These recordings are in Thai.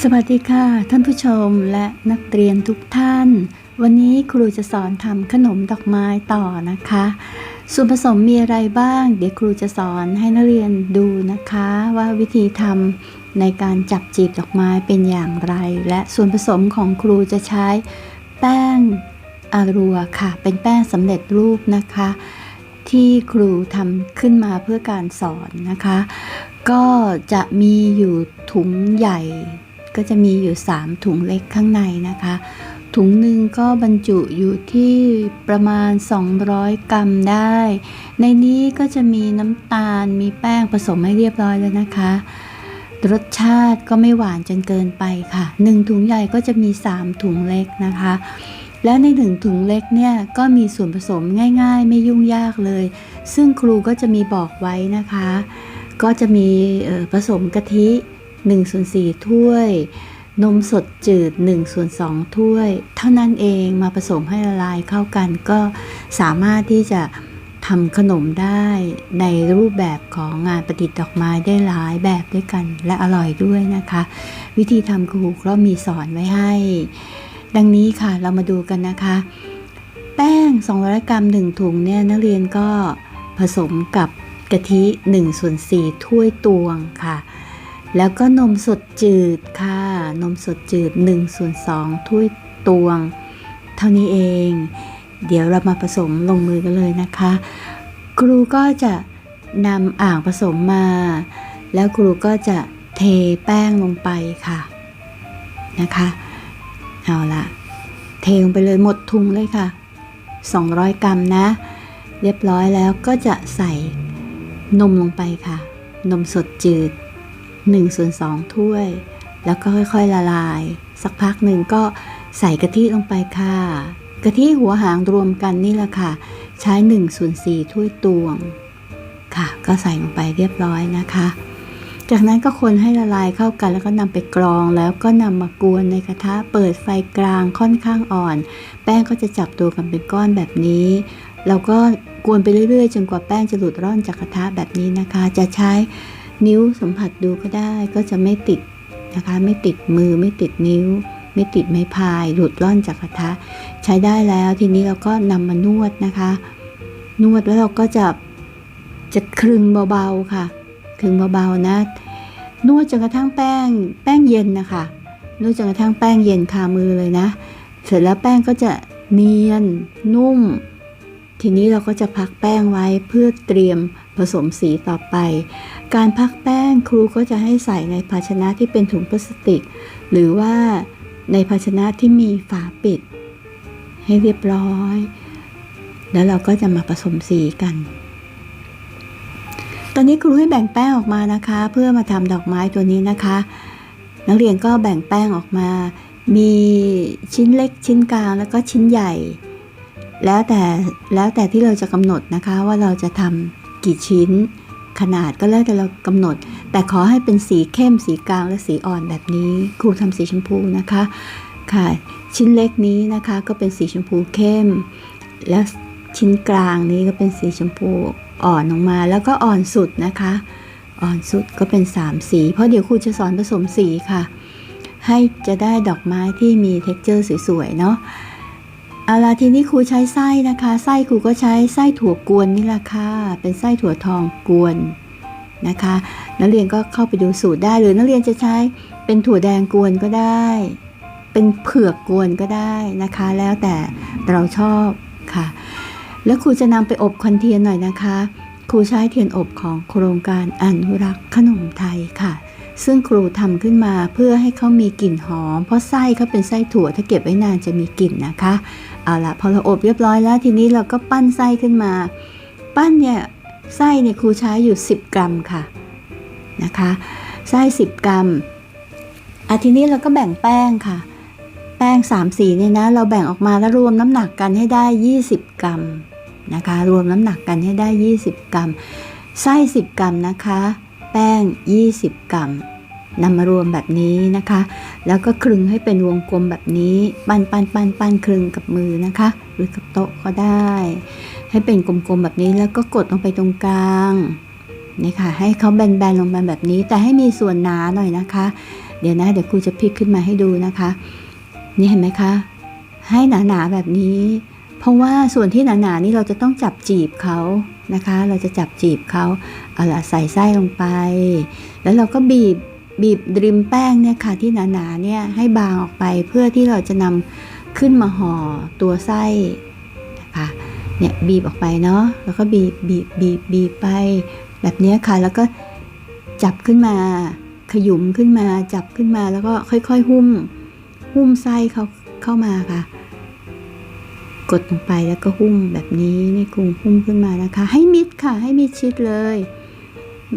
สวัสดีค่ะ ท่านผู้ชมและนักเรียนทุกท่าน วันนี้ครูจะสอนทำขนมดอกไม้ต่อนะคะ ส่วนผสมมีอะไรบ้าง เดี๋ยวครูจะสอนให้นักเรียนดูนะคะ ว่าวิธีทำในการจับจีบดอกไม้เป็นอย่างไร และส่วนผสมของครูจะใช้แป้งอารัวค่ะ เป็นแป้งสำเร็จรูปนะคะ ที่ครูทำขึ้นมาเพื่อการสอนนะคะ ก็จะมีอยู่ถุงใหญ่ ก็จะมีอยู่ 3 ถุงเล็กข้างในนะคะ ถุงหนึ่งก็บรรจุอยู่ที่ประมาณ 200 กรัมได้ ในนี้ก็จะมีน้ำตาลมีแป้งผสมให้เรียบร้อยแล้วนะคะ รสชาติก็ไม่หวานจนเกินไปค่ะ1ถุงใหญ่ก็จะมี 3 ถุงเล็กนะคะและในหนึ่งถุงเล็กเนี่ยก็มีส่วนผสมง่าย ๆ ไม่ยุ่งยากเลย ซึ่งครูก็จะมีบอกไว้นะคะ ก็จะมีผสมกะทิ 1ส่วน4ถ้วย นมสดจืด1ส่วน2ถ้วย เท่านั้นเองมาผสมให้ละลายเข้ากันก็สามารถที่จะทำขนมได้ในรูปแบบของงานประดิษฐ์ดอกไม้ได้หลายแบบด้วยกัน และอร่อยด้วยนะคะ วิธีทำครูก็มีสอนไว้ให้ ดังนี้ค่ะเรามาดูกันนะคะ แป้ง 200 กรัม 1 ถุงเนี่ยนักเรียนก็ผสมกับกะทิ1ส่วน4ถ้วยตวงค่ะ แล้วก็นมสดจืดค่ะ นมสดจืด1ส่วน2ถ้วยตวง เท่านี้เอง เดี๋ยวเรามาผสมลงมือกันเลยนะคะ ครูก็จะนำอ่างผสมมา แล้วครูก็จะเทแป้งลงไปค่ะนะคะเอาละเทลงไปเลยหมดทุงเลยค่ะ 200 กรัมนะ เรียบร้อยแล้วก็จะใส่นมลงไปค่ะ นมสดจืด 1ส่วน2ถ้วย แล้วก็ค่อยๆละลาย สักพักหนึ่งก็ใส่กะทิลงไปค่ะกะทิหัวหางรวมกันนี่แหละค่ะ ใช้1ส่วน4ถ้วยตวงค่ะ ก็ใส่ลงไปเรียบร้อยนะคะ จากนั้นก็คนให้ละลายเข้ากันแล้วก็นำไปกรองแล้วก็นำมากวนในกระทะเปิดไฟกลางค่อนข้างอ่อน แป้งก็จะจับตัวกันเป็นก้อนแบบนี้เราก็กวนไปเรื่อยๆ จนกว่าแป้งจะหลุดร่อนจากกระทะแบบนี้นะคะ จะใช้ นิ้วสัมผัสดูก็ได้ก็จะไม่ติดนะคะ ไม่ติดมือไม่ติดนิ้ว ไม่ติดไม้พาย หลุดร่อนจากกระทะ ใช้ได้แล้วทีนี้เราก็นำมานวดนะคะ นวดแล้วเราก็จะจะคลึงเบาๆค่ะคลึงเบาๆนะ นวดจนกระทั่งแป้ง แป้งเย็นนะคะนวดจนกระทั่งแป้งเย็นคามือเลยนะ เสร็จแล้วแป้งก็จะเนียนนุ่ม ทีนี้เราก็จะพักแป้งไว้เพื่อเตรียมผสมสีต่อไป การพักแป้งครูก็จะให้ใส่ในภาชนะที่เป็นถุงพลาสติก หรือว่าในภาชนะที่มีฝาปิด ให้เรียบร้อย แล้วเราก็จะมาผสมสีกัน ตอนนี้ครูให้แบ่งแป้งออกมานะคะ เพื่อมาทำดอกไม้ตัวนี้นะคะ นักเรียนก็แบ่งแป้งออกมา มีชิ้นเล็กชิ้นกลางแล้วก็ชิ้นใหญ่ แล้วแต่แล้วแต่ที่เราจะกำหนดนะคะว่าเราจะทำกี่ชิ้น ขนาดก็แล้วแต่เรากำหนด แต่ขอให้เป็นสีเข้มสีกลางและสีอ่อนแบบนี้ ครูทำสีชมพูนะคะค่ะชิ้นเล็กนี้นะคะก็เป็นสีชมพูเข้ม และชิ้นกลางนี้ก็เป็นสีชมพูอ่อนลงมา แล้วก็อ่อนสุดนะคะ อ่อนสุดก็เป็น 3 สี เพราะเดี๋ยวครูจะสอนผสมสีค่ะ ให้จะได้ดอกไม้ที่มีเท็กเจอร์สวยๆเนาะ เอาละทีนี้ครูใช้ไส้นะคะ ไส้ครูก็ใช้ไส้ถั่วกวนนี่แหละค่ะ เป็นไส้ถั่วทองกวนนะคะ นักเรียนก็เข้าไปดูสูตรได้หรือนักเรียนจะใช้เป็นถั่วแดงกวนก็ได้ เป็นเผือกกวนก็ได้นะคะ แล้วแต่เราชอบค่ะ แล้วครูจะนำไปอบควันเทียนหน่อยนะคะ ครูใช้เทียนอบของโครงการอนุรักษ์ขนมไทยค่ะ ซึ่งครูทำขึ้นมาเพื่อให้เขามีกลิ่นหอม เพราะไส้เขาเป็นไส้ถั่วถ้าเก็บไว้นานจะมีกลิ่นนะคะ เอาละพอเราอบเรียบร้อยแล้วทีนี้เราก็ปั้นไส้ขึ้นมา ปั้นเนี่ยไส้เนี่ยครูใช้อยู่ 10 กรัมค่ะนะคะไส้ 10 กรัมอาทีนี้เราก็แบ่งแป้งค่ะ แป้ง3สีเนี่ยนะเราแบ่งออกมาแล้วรวมน้ำหนักกันให้ได้ 20 กรัมนะคะ รวมน้ำหนักกันให้ได้ 20 กรัมไส้ 10 กรัมนะคะ แป้ง 20 กรัม นำมารวมแบบนี้นะคะ แล้วก็คลึงให้เป็นวงกลมแบบนี้ ปั้นปั้นปั้นปั้นคลึงกับมือนะคะ หรือกับโต๊ะก็ได้ ให้เป็นกลมๆแบบนี้แล้วก็กดลงไปตรงกลางนี่ค่ะ ให้เขาแบนๆลงมาแบบนี้ แต่ให้มีส่วนหนาหน่อยนะคะ เดี๋ยวนะ เดี๋ยวครูจะพลิกขึ้นมาให้ดูนะคะ นี่เห็นไหมคะ ให้หนาๆแบบนี้ เพราะว่าส่วนที่หนาๆนี่เราจะต้องจับจีบเขานะคะ เราจะจับจีบเขาเอาละใส่ไส้ลงไป แล้วเราก็บีบ บีบดริมแป้งเนี่ยค่ะที่หนาๆเนี่ยให้บางออกไปเพื่อที่เราจะนำขึ้นมาห่อตัวไส้นะคะเนี่ยบีบออกไปเนาะแล้วก็บีบบีบบีบบีบไป แบบนี้ค่ะแล้วก็จับขึ้นมาขยุมขึ้นมาจับขึ้นมาแล้วก็ค่อยๆ หุ้ม หุ้มไส้เขาเข้ามาค่ะ กดลงไปแล้วก็หุ้มแบบนี้นี่กรุงหุ้มขึ้นมานะคะ ให้มิดค่ะ ให้มิดชิดเลย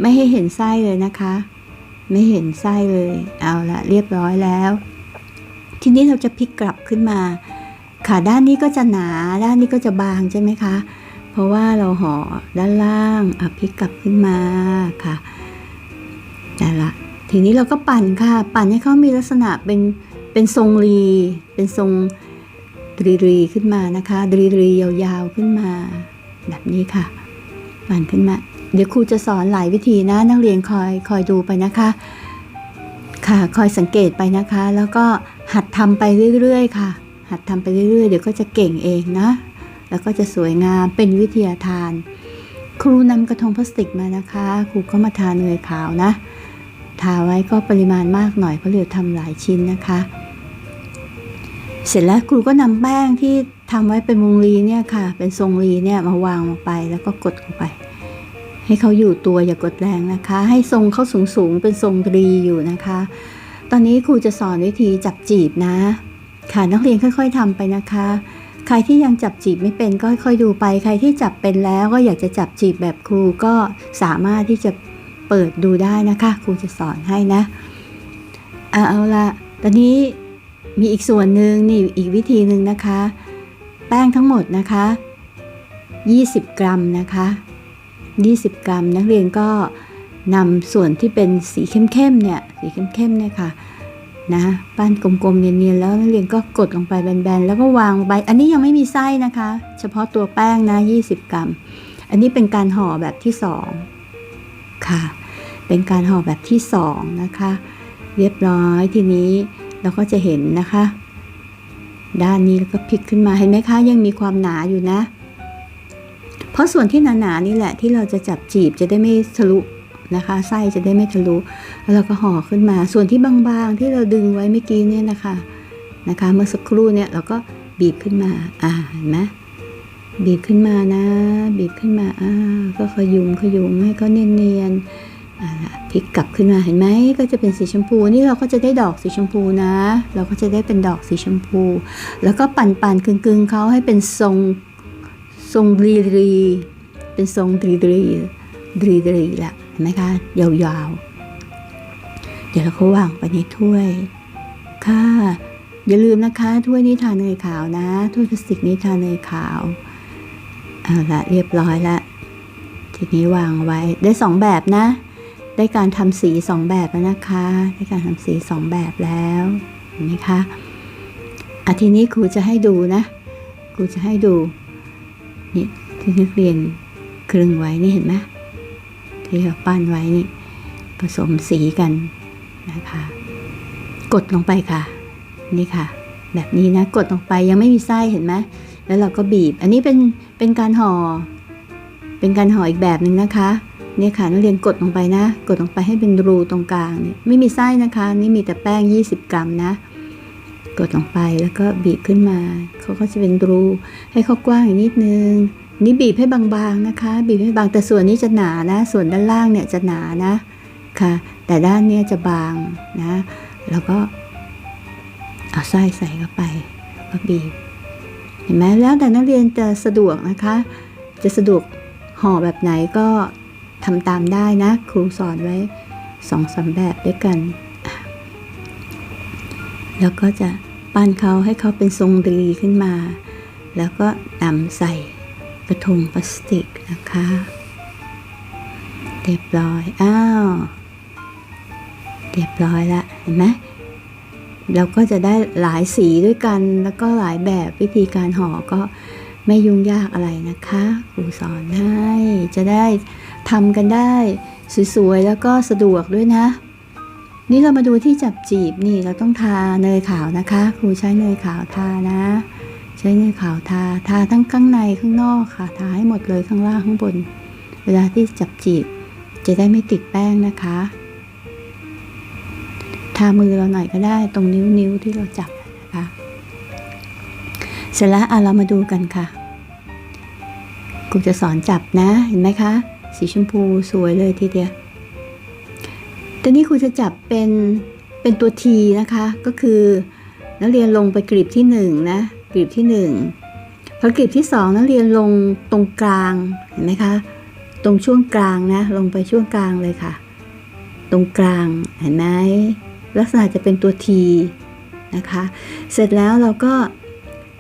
ไม่ให้เห็นไส้เลยนะคะ ไม่เห็นไส้เลย เอาละเรียบร้อยแล้ว ทีนี้เราจะพลิกกลับขึ้นมาค่ะด้านนี้ก็จะหนาด้านนี้ก็จะบางใช่ไหมคะ เพราะว่าเราห่อด้านล่างอะพลิกกลับขึ้นมาค่ะนั่นละทีนี้เราก็ปั่นค่ะ ปั่นให้เขามีลักษณะเป็นเป็นทรงรี เป็นทรงดรีรีขึ้นมานะคะดรีรียาวๆขึ้นมา แบบนี้ค่ะ ปั่นขึ้นมา เดี๋ยวครูจะสอนหลายวิธีนะนักเรียนคอยคอยดูไปนะคะ ค่ะคอยสังเกตไปนะคะ แล้วก็หัดทำไปเรื่อยๆ ค่ะ หัดทำไปเรื่อยๆ เดี๋ยวก็จะเก่งเองนะ แล้วก็จะสวยงามเป็นวิทยาทาน ครูนำกระทงพลาสติกมานะคะ ครูก็มาทาเนยขาวนะ ทาไว้ก็ปริมาณมากหน่อยเพราะเดี๋ยวทำหลายชิ้นนะคะ เสร็จแล้วครูก็นำแป้งที่ทำไว้เป็นวงรีเนี่ยค่ะ เป็นทรงรีเนี่ยมาวางลงไปแล้วก็กดลงไป ให้เขาอยู่ตัวอย่ากดแรงนะคะ ให้ทรงเขาสูงสูงเป็นทรงตรีอยู่นะคะ ตอนนี้ครูจะสอนวิธีจับจีบนะ ค่ะนักเรียนค่อย ๆทำไปนะคะ ใครที่ยังจับจีบไม่เป็นก็ค่อยๆดูไป ใครที่จับเป็นแล้วก็อยากจะจับจีบแบบครูก็สามารถที่จะเปิดดูได้นะคะ ครูจะสอนให้นะอะเอาละตอนนี้มีอีกส่วนหนึ่งนี่อีกวิธีหนึ่งนะคะ แป้งทั้งหมดนะคะ 20 กรัมนะคะ 20 กรัม นักเรียนก็นำส่วนที่เป็นสีเข้มๆเนี่ยสีเข้มๆเนี่ยค่ะนะปั้นกลมๆเนียนๆแล้วนักเรียนก็กดลงไปแบนๆแล้วก็วางลงไปอันนี้ยังไม่มีไส้นะคะ เฉพาะตัวแป้งนะ 20 กรัม อันนี้เป็นการห่อแบบที่สองค่ะ เป็นการห่อแบบที่สองนะคะ เรียบร้อยทีนี้เราก็จะเห็นนะคะ ด้านนี้แล้วก็พลิกขึ้นมาเห็นไหมคะยังมีความหนาอยู่นะ เพราะส่วนที่หนาๆนี่แหละที่เราจะจับจีบจะได้ไม่ทะลุนะคะ ไส้จะได้ไม่ทะลุแล้วเราก็ห่อขึ้นมา ส่วนที่บางๆที่เราดึงไว้เมื่อกี้เนี่ยนะคะนะคะ เมื่อสักครู่เนี่ยเราก็บีบขึ้นมาอ่าเห็นไหมบีบขึ้นมานะ บีบขึ้นมาอ่าก็ขยุมขยุมให้เขาเนียนๆอ่าพลิกกลับขึ้นมาเห็นไหมก็จะเป็นสีชมพูนี่เราก็จะได้ดอกสีชมพูนะ เราก็จะได้เป็นดอกสีชมพู แล้วก็ปั่นปั่นๆกึ่งๆเขาให้เป็นทรง ทรงดรีดรี เป็นทรงดรีดรีดรีดรีละเห็นไหมคะยาวๆ เดี๋ยวเราก็วางไปในถ้วย ค่ะ อย่าลืมนะคะ ถ้วยนี้ทาเนยขาวนะ ถ้วยพลาสติกนี้ทาเนยขาวเอาละเรียบร้อยละทีนี้วางไว้ได้สองแบบนะ ได้การทำสีสองแบบแล้วนะคะ ได้การทำสีสองแบบแล้วเห็นไหมคะอะทีนี้ครูจะให้ดูนะครูจะให้ดู นี่ที่นักเรียนคลึงไว้นี่เห็นไหมที่เราปั้นไว้นี่ผสมสีกันนะคะ กดลงไปค่ะ นี่ค่ะ แบบนี้นะกดลงไปยังไม่มีไส้เห็นไหมแล้วเราก็บีบ อันนี้เป็นเป็นการห่อเป็นการห่ออีกแบบหนึ่งนะคะเนี่ยค่ะนักเรียนกดลงไปนะ กดลงไปให้เป็นรูตรงกลางเนี่ยไม่มีไส้นะคะ นี่มีแต่แป้ง 20 กรัมนะ กดลงไปแล้วก็บีบขึ้นมาเขาก็จะเป็นรูให้เขากว้างอีกนิดนึง นี่บีบให้บางๆนะคะ บีบให้บางแต่ส่วนนี้จะหนานะ ส่วนด้านล่างเนี่ยจะหนานะค่ะ แต่ด้านเนี้ยจะบางนะ แล้วก็เอาไส้ใส่เข้าไปแล้วก็บีบเห็นไหมแล้วแต่นักเรียนจะสะดวกนะคะ จะสะดวกห่อแบบไหนก็ทำตามได้นะ ครูสอนไว้สองสามแบบด้วยกัน แล้วก็จะ ปั้นเขาให้เขาเป็นทรงดีขึ้นมา แล้วก็นำใส่กระทงพลาสติกนะคะเรียบร้อยอ้าวเรียบร้อยละเห็นไหมเราก็จะได้หลายสีด้วยกัน แล้วก็หลายแบบวิธีการห่อก็ไม่ยุ่งยากอะไรนะคะครูสอนให้จะได้ทำกันได้สวยๆแล้วก็สะดวกด้วยนะ นี่เรามาดูที่จับจีบนี่เราต้องทาเนยขาวนะคะ ครูใช้เนยขาวทานะ ใช้เนยขาวทาทาทั้งข้างในข้างนอกค่ะ ทาให้หมดเลยข้างล่างข้างบน เวลาที่จับจีบ จะได้ไม่ติดแป้งนะคะ ทามือเราหน่อยก็ได้ตรงนิ้วนิ้วที่เราจับนะคะเสร็จแล้วอะเรามาดูกันค่ะครูจะสอนจับนะเห็นไหมคะ สีชมพูสวยเลยทีเดียว แต่นี่ครูจะจับเป็นเป็นตัวทีนะคะ ก็คือนักเรียนลงไปกรีบที่หนึ่งนะกรีบที่หนึ่งพอกรีบที่สองนักเรียนลงตรงกลางเห็นไหมคะตรงช่วงกลางนะ ลงไปช่วงกลางเลยค่ะ ตรงกลางเห็นไหมลักษณะจะเป็นตัวทีนะคะ เสร็จแล้วเราก็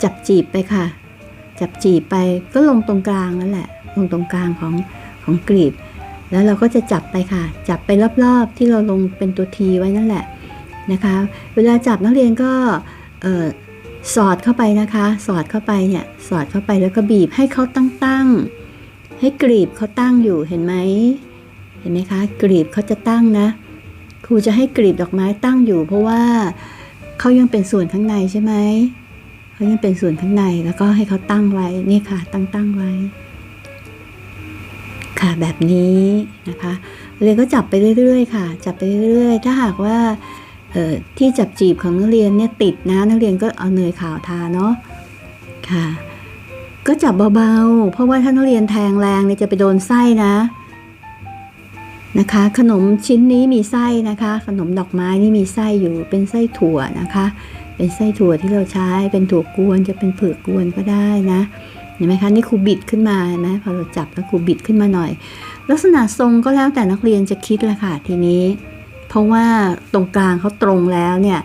จับจีบไปค่ะ จับจีบไปก็ลงตรงกลางนั่นแหละ ลงตรงกลางของของกรีบ แล้วเราก็จะจับไปค่ะ จับไปรอบๆ ที่เราลงเป็นตัวทีไว้นั่นแหละนะคะ เวลาจับนักเรียนก็สอดเข้าไปนะคะ สอดเข้าไปเนี่ย สอดเข้าไปแล้วก็บีบให้เขาตั้งๆ ให้กรีบเขาตั้งอยู่ เห็นไหม เห็นไหมคะ กรีบเขาจะตั้งนะ ครูจะให้กรีบดอกไม้ตั้งอยู่ เพราะว่าเขายังเป็นส่วนข้างในใช่ไหม เขายังเป็นส่วนข้างใน แล้วก็ให้เขาตั้งไว้ นี่ค่ะ ตั้งตั้งไว้ ค่ะแบบนี้นะคะเรียนก็จับไปเรื่อยๆค่ะ จับไปเรื่อยๆ ถ้าหากว่าที่จับจีบของนักเรียนเนี่ยติดนะนักเรียนก็เอาเนยขาวทาเนาะค่ะ ก็จับเบาๆ เพราะว่าถ้านักเรียนแทงแรงเนี่ยจะไปโดนไส้นะนะคะ ขนมชิ้นนี้มีไส้นะคะ ขนมดอกไม้นี่มีไส้อยู่เป็นไส้ถั่วนะคะ เป็นไส้ถั่วที่เราใช้เป็นถั่วกวนจะเป็นเผือกกวนก็ได้นะ เห็นไหมคะนี่ครูบิดขึ้นมาเห็นไหมพอเราจับแล้วครูบิดขึ้นมาหน่อย ลักษณะทรงก็แล้วแต่นักเรียนจะคิดละค่ะทีนี้ เพราะว่าตรงกลางเขาตรงแล้วเนี่ย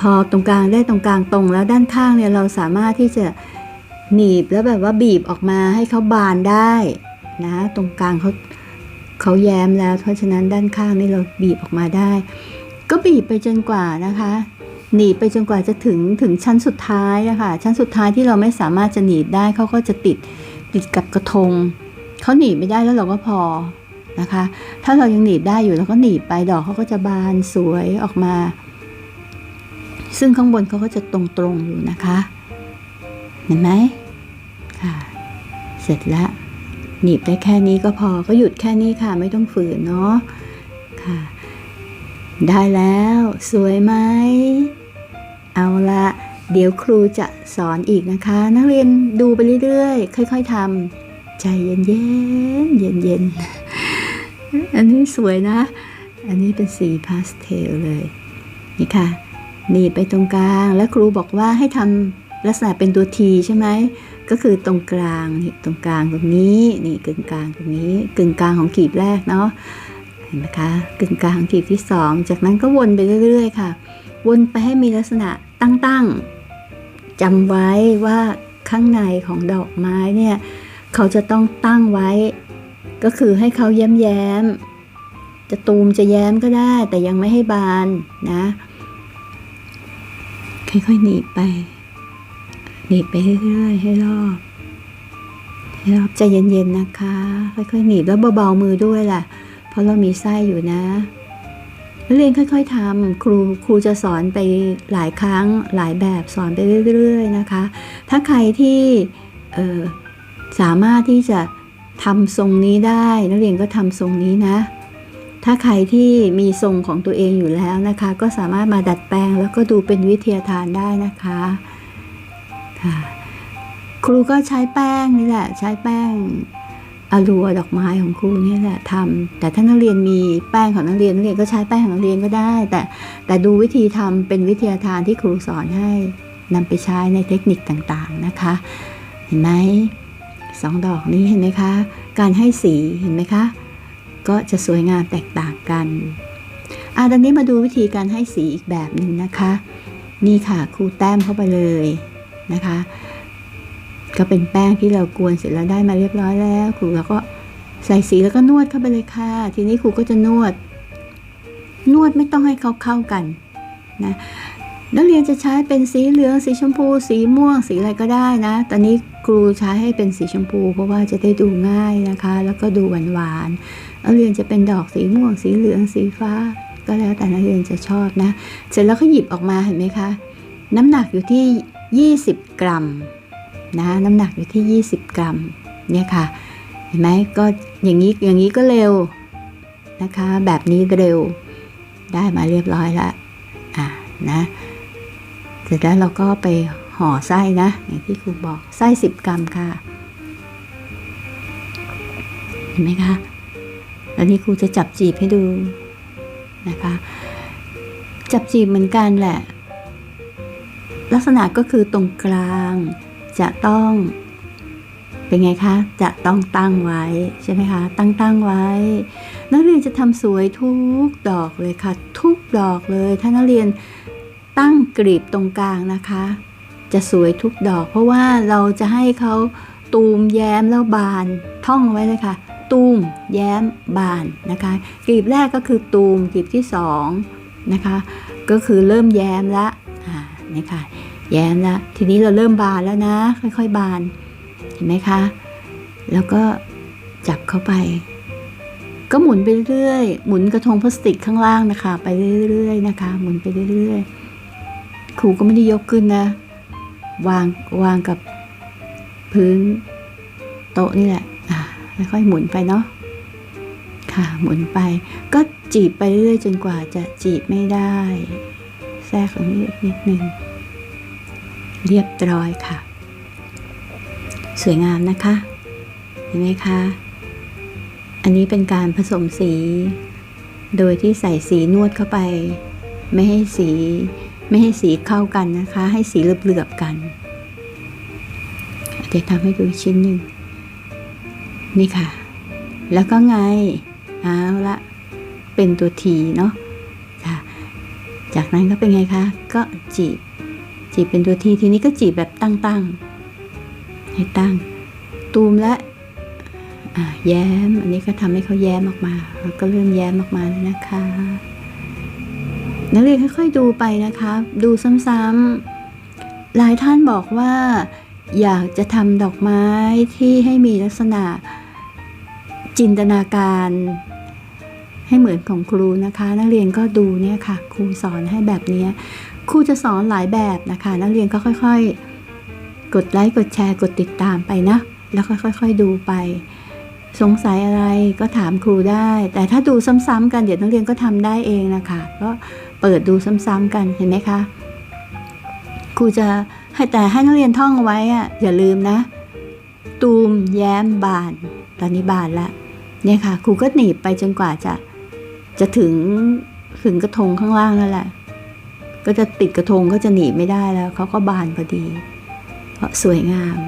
พอตรงกลางได้ตรงกลางตรงแล้วด้านข้างเนี่ยเราสามารถที่จะหนีบแล้วแบบว่าบีบออกมาให้เขาบานได้นะตรงกลางเขาเขาแย้มแล้ว เพราะฉะนั้นด้านข้างนี่เราบีบออกมาได้ ก็บีบไปจนกว่านะคะ หนีบไปจนกว่าจะถึงถึงชั้นสุดท้ายอะค่ะชั้นสุดท้ายที่เราไม่สามารถจะหนีบได้เขาก็จะติดติดกับกระทงเขาหนีบไม่ได้แล้วเราก็พอนะคะ ถ้าเรายังหนีบได้อยู่เราก็หนีบไปดอกเขาก็จะบานสวยออกมา ซึ่งข้างบนเขาก็จะตรงๆอยู่นะคะ เห็นไหมค่ะ เสร็จแล้วหนีบได้แค่นี้ก็พอก็หยุดแค่นี้ค่ะ ไม่ต้องฝืนเนาะค่ะ ได้แล้ว สวยไหม เอาละเดี๋ยวครูจะสอนอีกนะคะ นักเรียนดูไปเรื่อยๆ ค่อย ๆทำใจเย็นๆเย็นๆอันนี้สวยนะ อันนี้เป็นสีพาสเทลเลยนี่ค่ะหนีไปตรงกลางแล้วครูบอกว่าให้ทำลักษณะเป็นตัวทีใช่ไหมก็คือตรงกลางนี่ตรงกลางตรงนี้นี่กึ่งกลางตรงนี้กึ่งกลางของกีบแรกเนาะเห็นไหมคะกึ่งกลางของกีบที่สองจากนั้นก็วนไปเรื่อย ๆ ค่ะ วนไปให้มีลักษณะตั้งๆจำไว้ว่าข้างในของดอกไม้เนี่ยเขาจะต้องตั้งไว้ ก็คือให้เขาแย้มๆจะตูมจะแย้มก็ได้ แต่ยังไม่ให้บานนะค่อยๆหนีบไป หนีบไปเรื่อยๆให้รอบให้รอบใจเย็นๆนะคะ ค่อยๆหนีบแล้วเบาๆมือด้วยล่ะ เพราะเรามีไส้อยู่นะ นักเรียนค่อย ๆทำครูครูจะสอนไปหลายครั้งหลายแบบสอนไปเรื่อยๆนะคะ ถ้าใครที่สามารถที่จะทำทรงนี้ได้ นักเรียนก็ทำทรงนี้นะ ถ้าใครที่มีทรงของตัวเองอยู่แล้วนะคะ ก็สามารถมาดัดแปลงแล้วก็ดูเป็นวิทยาทานได้นะคะค่ะครูก็ใช้แป้งนี่แหละ ใช้แป้ง อลัวดอกไม้ของครูนี่แหละทำแต่ถ้านักเรียนมีแป้งของนักเรียนนักเรียนก็ใช้แป้งของนักเรียนก็ได้ แต่แต่ดูวิธีทำเป็นวิทยาทานที่ครูสอนให้นำไปใช้ในเทคนิคต่างๆนะคะ เห็นไหมสองดอกนี้เห็นไหมคะ การให้สีเห็นไหมคะ ก็จะสวยงามแตกต่างกันอะตอนนี้มาดูวิธีการให้สีอีกแบบหนึ่งนะคะ นี่ค่ะครูแต้มเข้าไปเลยนะคะ ก็เป็นแป้งที่เรากวนเสร็จแล้วได้มาเรียบร้อยแล้วครูแล้วก็ใส่สีแล้วก็นวดเข้าไปเลยค่ะ ทีนี้ครูก็จะนวด นวดไม่ต้องให้เขาเข้ากันนะนักเรียนจะใช้เป็นสีเหลือง สีชมพู สีม่วง สีอะไรก็ได้นะ ตอนนี้ครูใช้ให้เป็นสีชมพู เพราะว่าจะได้ดูง่ายนะคะ แล้วก็ดูหวานๆนักเรียนจะเป็นดอกสีม่วง สีเหลือง สีฟ้า ก็แล้วแต่นักเรียนจะชอบนะ เสร็จแล้วก็หยิบออกมาเห็นไหมคะ น้ำหนักอยู่ที่ 20 กรัม นะน้ำหนักอยู่ที่ 20 กรัมเนี่ยค่ะ เห็นไหมก็อย่างนี้อย่างนี้ก็เร็วนะคะ แบบนี้เร็วได้มาเรียบร้อยแล้วอะนะเสร็จแล้วเราก็ไปห่อไส้นะ อย่างที่ครูบอกไส้10 กรัมค่ะ เห็นไหมคะแล้วนี่ครูจะจับจีบให้ดูนะคะ จับจีบเหมือนกันแหละ ลักษณะก็คือตรงกลาง จะต้องเป็นไงคะ จะต้องตั้งไว้ใช่ไหมคะ ตั้งตั้งไว้ นักเรียนจะทำสวยทุกดอกเลยค่ะ ทุกดอกเลย ถ้านักเรียนตั้งกรีบตรงกลางนะคะ จะสวยทุกดอก เพราะว่าเราจะให้เขาตูมแย้มแล้วบานท่องไว้เลยค่ะ ตูมแย้มบานนะคะกลีบแรกก็คือตูมกลีบที่สองนะคะ ก็คือเริ่มแย้มละอ่านี่ค่ะ แย้มละทีนี้เราเริ่มบานแล้วนะ ค่อยๆบาน เห็นไหมคะ แล้วก็จับเข้าไป ก็หมุนไปเรื่อยหมุนกระทงพลาสติกข้างล่างนะคะ ไปเรื่อยๆนะคะ หมุนไปเรื่อยๆครูก็ไม่ได้ยกขึ้นนะ วางวางกับพื้นโต๊ะนี่แหละอ่าค่อยๆหมุนไปเนาะค่ะ หมุนไป ก็จีบไปเรื่อยๆจนกว่าจะจีบไม่ได้ แทรกตรงนี้นิดนึง เรียบร้อยค่ะ สวยงามนะคะ เห็นไหมคะ อันนี้เป็นการผสมสี โดยที่ใส่สีนวดเข้าไป ไม่ให้สีไม่ให้สีเข้ากันนะคะ ให้สีเหลือบๆกันเดี๋ยวทำให้ดูชิ้นหนึ่งนี่ค่ะ แล้วก็ไงเอาละเป็นตัวทีเนาะค่ะจากนั้นก็เป็นไงคะ ก็จีบ จีบเป็นตัวทีทีนี้ก็จีบแบบตั้งๆให้ตั้ง ตูมและแย้ม อันนี้ก็ทำให้เขาแย้มออกมาแล้วก็เริ่มแย้มออกมาแล้วนะคะ นักเรียนค่อยๆดูไปนะคะ ดูซ้ำๆหลายท่านบอกว่า อยากจะทำดอกไม้ที่ให้มีลักษณะจินตนาการให้เหมือนของครูนะคะ นักเรียนก็ดูเนี่ยค่ะ ครูสอนให้แบบเนี้ย ครูจะสอนหลายแบบนะคะ นักเรียนก็ค่อยๆ กดไลค์กดแชร์กดติดตามไปนะ แล้วค่อยๆดูไป สงสัยอะไรก็ถามครูได้ แต่ถ้าดูซ้ำๆกันเดี๋ยวนักเรียนก็ทำได้เองนะคะก็เปิดดูซ้ำๆกันเห็นไหมคะครูจะให้แต่ให้นักเรียนท่องเอาไว้อะอย่าลืมนะ ตูมแย้มบาน ตอนนี้บานล้วเนี่ยค่ะครูก็หนีบไปจนกว่าจะจะถึงถึงกระทงข้างล่างนั่นแหละ ก็จะติดกระทงก็จะหนีไม่ได้แล้วเขาก็บานพอดีเพราะสวยงาม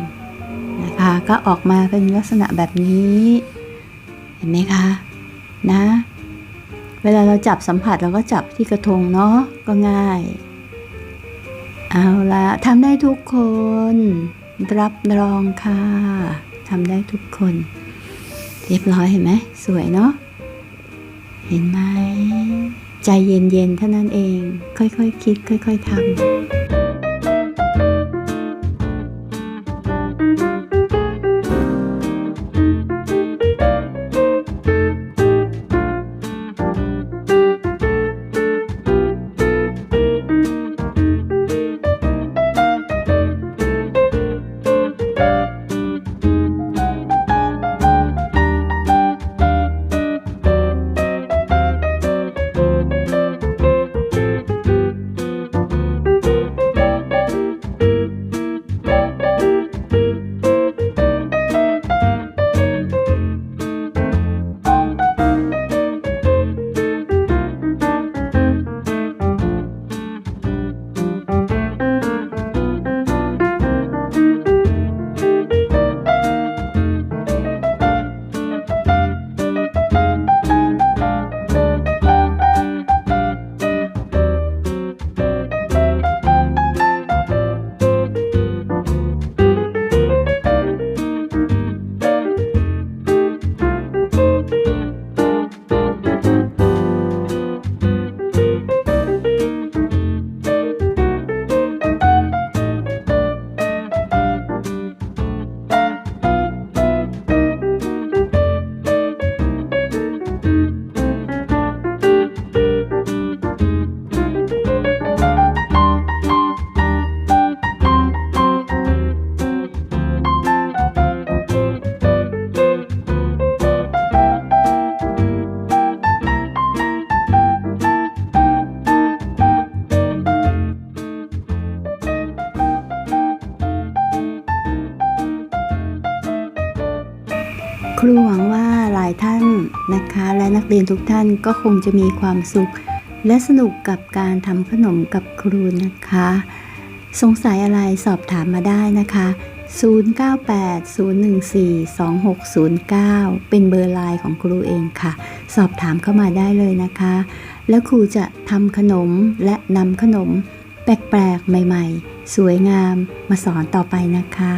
นะคะก็ออกมาเป็นลักษณะแบบนี้ เห็นไหมคะนะ เวลาเราจับสัมผัสเราก็จับที่กระทงเนาะก็ง่าย เอาละทำได้ทุกคน รับรองค่ะทำได้ทุกคน เรียบร้อยเห็นไหมสวยเนาะเห็นไหม ใจเย็นๆเท่านั้นเอง ค่อยๆคคิด ค่อย ๆทำ ทุกท่านก็คงจะมีความสุข และสนุกกับการทำขนมกับครูนะคะ สงสัยอะไรสอบถามมาได้นะคะ 0980142609 เป็นเบอร์ไลน์ของครูเองค่ะ สอบถามเข้ามาได้เลยนะคะ แล้วครูจะทำขนมและนำขนมแปลกๆ ใหม่ ๆ สวยงามมาสอนต่อไปนะคะ